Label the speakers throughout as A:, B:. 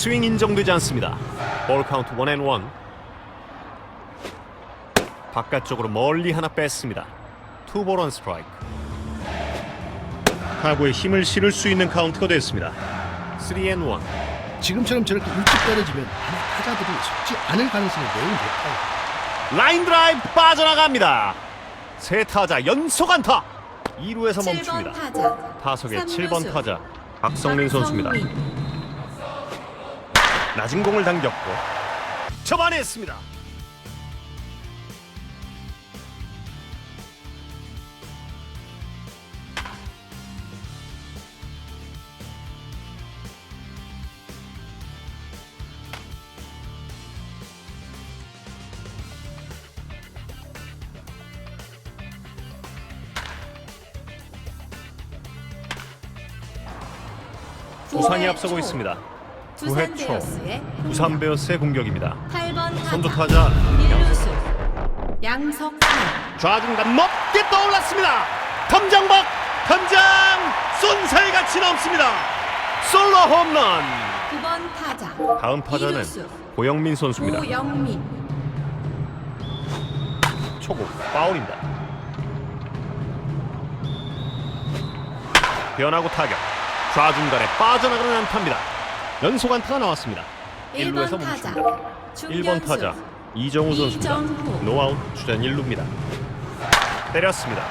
A: 백스윙 인정되지 않습니다. 볼 카운트 원앤 원. 바깥쪽으로 멀리 하나 뺐습니다. 투볼 원 스트라이크. 타구에 힘을 실을 수 있는 카운트가 됐습니다. 3앤 1.
B: 지금처럼 저렇게 일찍 떨어지면 타자들이 속지 않을 가능성이 매우 높아요.
A: 라인 드라이브 빠져나갑니다. 세 타자 연속 안타. 2루에서
C: 7번
A: 멈춥니다. 타석의
C: 삼루수.
A: 7번 타자 박성민 선수입니다. 낮은 공을 당겼고 접안했습니다. 두산이 앞서고 있습니다.
C: 두산
A: 9회 초
C: 베어스의
A: 두산 베어스의 공격입니다.
C: 8번 타자
A: 선두 타자
C: 일루수 양석환
A: 좌중간 높게 떠올랐습니다. 덤장박 덤장 쏜살같이 넘습니다. 솔로 홈런.
C: 9번 타자
A: 다음 타자는
C: 이루수
A: 고영민 선수입니다.
C: 고영민
A: 초구 파울입니다. 변하고 타격 좌중간에 빠져나가는 안타입니다. 연속 안타가 나왔습니다. 1루에서
C: 1번 타자
A: 멈춥니다. 1번 타자 이정우 선수입니다.
C: 이정후.
A: 노아웃 주전 1루입니다. 때렸습니다.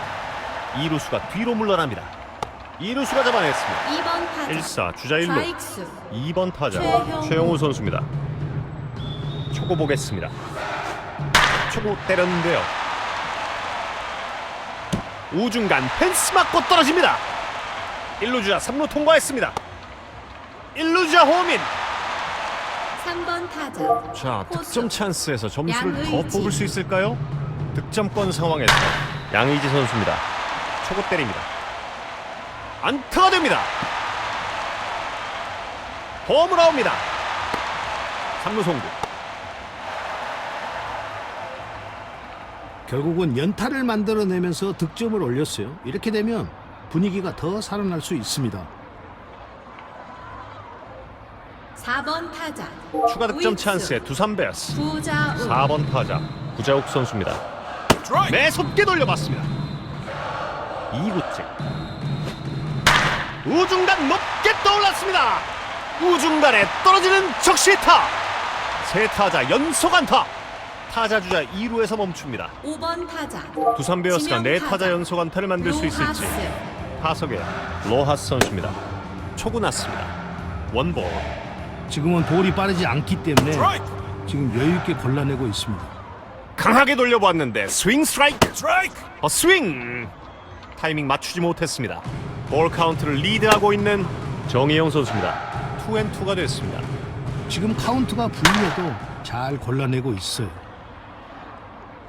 A: 2루수가 뒤로 물러납니다. 2루수가 잡아냈습니다.
C: 2번 타자
A: 1사 주자 1루
C: 좌익수
A: 2번 타자
C: 최형우.
A: 최영우 선수입니다. 초구 보겠습니다. 초구 때렸는데요. 우중간 펜스 맞고 떨어집니다. 1루 주자 3루 통과했습니다. 1루 주자 호민.
C: 3번 타자
A: 자,
C: 호수.
A: 득점 찬스에서 점수를 더
C: 양의지.
A: 뽑을 수 있을까요? 득점권 상황에서 양의지 선수입니다. 초구 때립니다. 안타가 됩니다. 홈으로 나옵니다. 3루 송구.
B: 결국은 연타를 만들어내면서 득점을 올렸어요. 이렇게 되면 분위기가 더 살아날 수 있습니다.
C: 4번 타자
A: 추가 득점
C: 우익수.
A: 찬스에 두산 베어스.
C: 구자우
A: 4번 타자 구자욱 선수입니다. 매섭게 돌려봤습니다. 2구째 우중간 높게 떠올랐습니다. 우중간에 떨어지는 적시타. 세 타자 연속 안타. 타자 주자 2루에서 멈춥니다.
C: 5번 타자
A: 두산 베어스가
C: 지명
A: 네
C: 타자.
A: 타자 연속 안타를 만들 수 있을지
C: 로하스.
A: 타석에 로하스 선수입니다. 초구 났습니다. 원볼
B: 지금은 볼이 빠르지 않기 때문에 지금 여유 있게 골라내고 있습니다.
A: 강하게 돌려보았는데 스윙 스트라이크. 어 스윙. 타이밍 맞추지 못했습니다. 볼 카운트를 리드하고 있는 정혜영 선수입니다. 투앤투가 됐습니다.
B: 지금 카운트가 불리해도 잘 골라내고 있어요.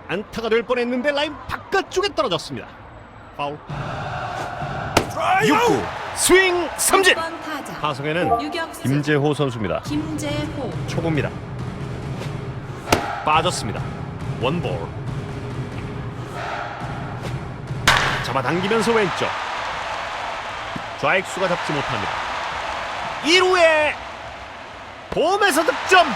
A: 안타가 될 뻔했는데 라인 바깥쪽에 떨어졌습니다. 파울. 6구. 스윙 삼진.
C: 6번
A: 타석에는
C: 유격수
A: 김재호 선수입니다.
C: 김재호.
A: 초구입니다. 빠졌습니다. 원볼 잡아당기면서 왼쪽. 좌익수가 잡지 못합니다. 2루에 홈에서 득점!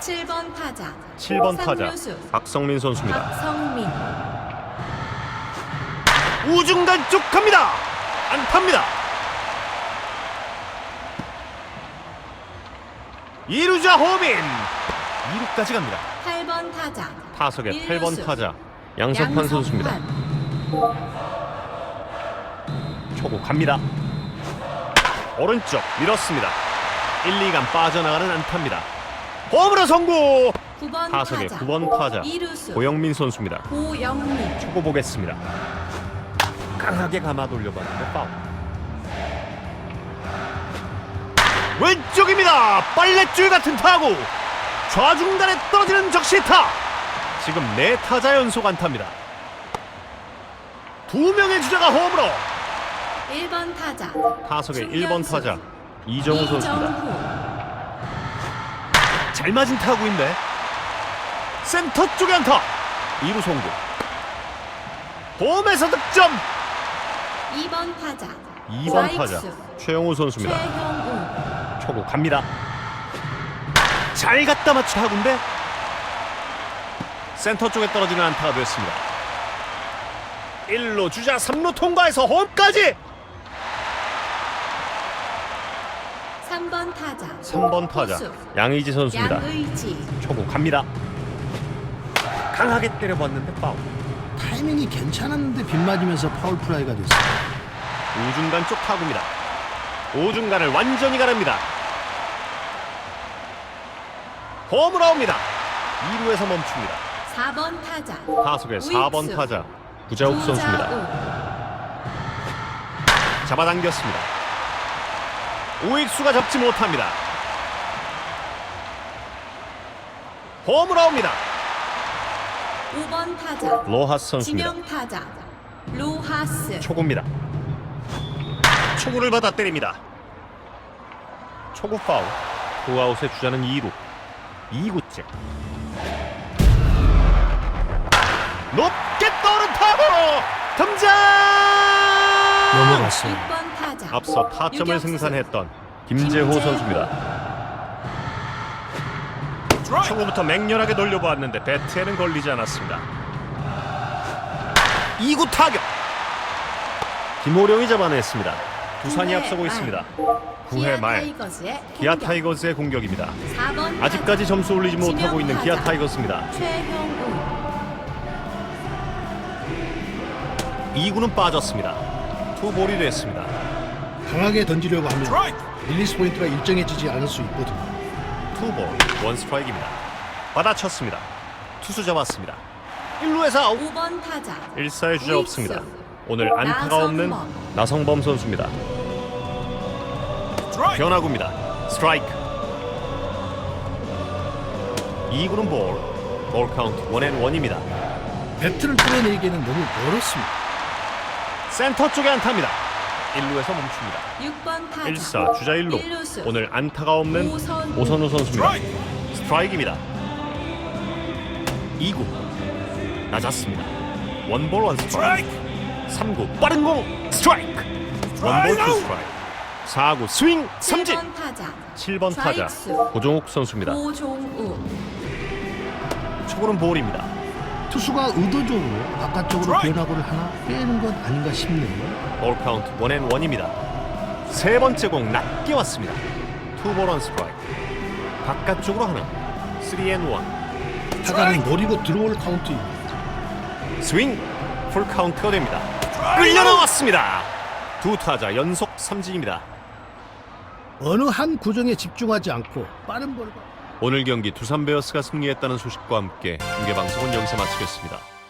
C: 7번 타자.
A: 7번 타자. 박성민 선수입니다.
C: 박성민.
A: 우중간 쪽 갑니다 안타입니다 2루자 호민 2루까지 갑니다
C: 8번 타자
A: 타석의
C: 일루수.
A: 8번 타자 양석환 선수입니다 초구 갑니다. 오른쪽 밀었습니다. 1, 2간 빠져나가는 안타입니다. 홈으로 성공!
C: 9번
A: 타석의
C: 타자
A: 9번 타자
C: 이루수
A: 고영민 선수입니다.
C: 고영민
A: 초구 보겠습니다. 강하게 감아 돌려봤는데 파울. 왼쪽입니다. 빨랫줄 같은 타구. 좌중간에 떨어지는 적시타. 지금 네 타자 연속 안타입니다. 두 명의 주자가 홈으로
C: 1번 타자
A: 타석의
C: 중견수.
A: 1번 타자 이정우 선수입니다. 잘 맞은 타구인데 센터 쪽에 안타 2루 송구 홈에서 득점
C: 2번 타자
A: 2번 타자. 최영우 선수입니다.
C: 최형우
A: 초구 갑니다. 잘 갖다 맞춘 타구인데 센터 쪽에 떨어지는 안타가 됐습니다. 1루 주자 3루 통과해서 홈까지
C: 3번 타자
A: 3번 타자
C: 투수,
A: 양의지 선수입니다.
C: 양의지
A: 초구 갑니다. 강하게 때려봤는데 파울.
B: 타이밍이 괜찮았는데 빗맞으면서 파울 플라이가 됐어요.
A: 우중간 쪽 타구입니다. 우중간을 완전히 가릅니다. 홈으로 나옵니다. 2루에서 멈춥니다.
C: 4번 타자
A: 타석의
C: 우익수,
A: 4번 타자 구자욱 선수입니다. 잡아당겼습니다. 우익수가 잡지 못합니다. 홈으로 나옵니다.
C: 5번 타자
A: 로하스 선수입니다.
C: 지명 타자 로하스
A: 초구입니다. 초구를 받아 때립니다. 초구 파울. 투아웃의 주자는 2루. 2구째. 높게 떠오른 타구! 등장!
B: 넘어갔어요.
C: 6번 타자
A: 앞서 타점을
C: 유격수.
A: 생산했던 김재호
C: 김재호.
A: 선수입니다. 초구부터 맹렬하게 돌려보았는데 배트에는 걸리지 않았습니다. 2구 타격. 김호령이 잡아냈습니다. 두산이 앞서고
C: 말.
A: 있습니다.
C: 기아
A: 9회 말 기아
C: 공격.
A: 타이거즈의 공격입니다.
C: 4번
A: 아직까지 점수 올리지 못하고 있는 기아.
C: 최형우
A: 2구는 빠졌습니다. 투볼이 됐습니다.
B: 강하게 던지려고 하면 릴리스 포인트가 일정해지지 않을 수 있거든요.
A: 투볼 원 스트라이크입니다. 받아쳤습니다. 투수 잡았습니다. 1루에서 아웃.
C: 5번 타자
A: 1사의 주자. 없습니다. 오늘 안타가 없는
C: 나성범.
A: 나성범 선수입니다. 변화구입니다. 스트라이크. 2구는 볼. 볼 카운트 원앤 원입니다.
B: 배트를 뚫어내기에는 너무 멀었습니다.
A: 센터 쪽에 안타입니다. 1루에서 멈춥니다.
C: 6번 타자
A: 1사 주자 1루.
C: 일루수.
A: 오늘 안타가 없는
C: 오선우.
A: 오선우 선수입니다. 스트라이크입니다. 2구 낮았습니다. 원볼 원 스트라이크. 3구 빠른 공 스트라이크. 원볼 투 스트라이크. 4구 스윙 삼진.
C: 7번 타자
A: 7번 타자. 고종욱 선수입니다.
C: 고종우
A: 초구는 볼입니다.
B: 투수가 의도적으로 바깥쪽으로 변화구를 하나 빼는 것 아닌가 싶네요.
A: 볼 카운트 원앤 원입니다. 세 번째 공 낮게 왔습니다. 투볼 원 스트라이크. 바깥쪽으로 하나. 3앤 원.
B: 타자는 노리고 들어올 카운트입니다.
A: 스윙 풀 카운트가 됩니다. 끌려 나왔습니다. 두 타자 연속 삼진입니다.
B: 어느 한 구종에 집중하지 않고 빠른 볼과
A: 오늘 경기 두산 베어스가 승리했다는 소식과 함께 중계 방송은 여기서 마치겠습니다.